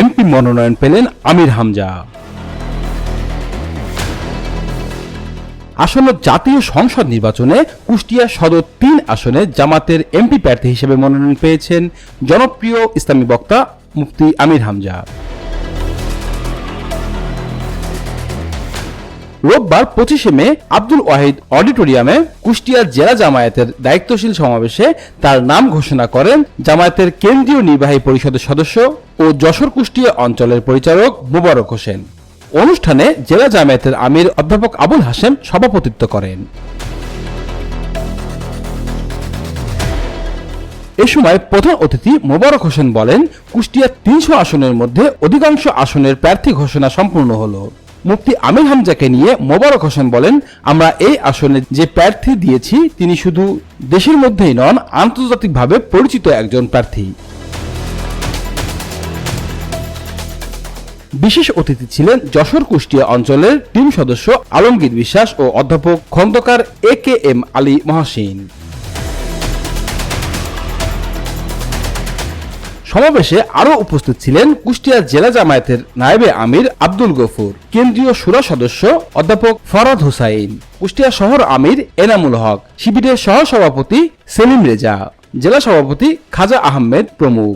MP মনোনয়ন পেলেন আমির হামজা। আসন্ন জাতীয় সংসদ নির্বাচনে কুষ্টিয়া সদর তিন আসনে জামাতের এমপি প্রার্থী হিসেবে মনোনয়ন পেয়েছেন জনপ্রিয় ইসলামী বক্তা মুফতি আমির হামজা। রোববার পঁচিশে মে আব্দুল ওয়াহিদ অডিটোরিয়ামে কুষ্টিয়া জেলা জামায়াতের দায়িত্বশীল সমাবেশে তার নাম ঘোষণা করেন জামায়াতের কেন্দ্রীয় নির্বাহী পরিষদের সদস্য ও যশোর কুষ্টিয়া অঞ্চলের পরিচালক মুবারক হোসেন। অনুষ্ঠানে জেলা জামায়াতের আমির অধ্যাপক আবুল হাসেম সভাপতিত্ব করেন। এ সময় প্রধান অতিথি মোবারক হোসেন বলেন কুষ্টিয়ার তিনশো আসনের মধ্যে অধিকাংশ আসনের প্রার্থী ঘোষণা সম্পূর্ণ হলো। মুফতি আমির হামজাকে নিয়ে মোবারক হোসেন বলেন, আমরা এই আসনে যে প্রার্থী দিয়েছি, তিনি শুধু দেশের মধ্যেই নন, আন্তর্জাতিকভাবে পরিচিত একজন প্রার্থী। বিশেষ অতিথি ছিলেন যশোর কুষ্টিয়া অঞ্চলের টিম সদস্য আলমগীর বিশ্বাস ও অধ্যাপক Khandakar A K M Ali Mohasin. সমাবেশে আরও উপস্থিত ছিলেন কুষ্টিয়া জেলা জামায়াতের নায়েবে আমির আব্দুল গফুর, কেন্দ্রীয় সুরা সদস্য অধ্যাপক ফরাদ হুসাইন, কুষ্টিয়া শহর আমির এনামুল হক, শিবিরের সহ সভাপতি সেলিম রেজা, জেলা সভাপতি খাজা আহমেদ প্রমুখ।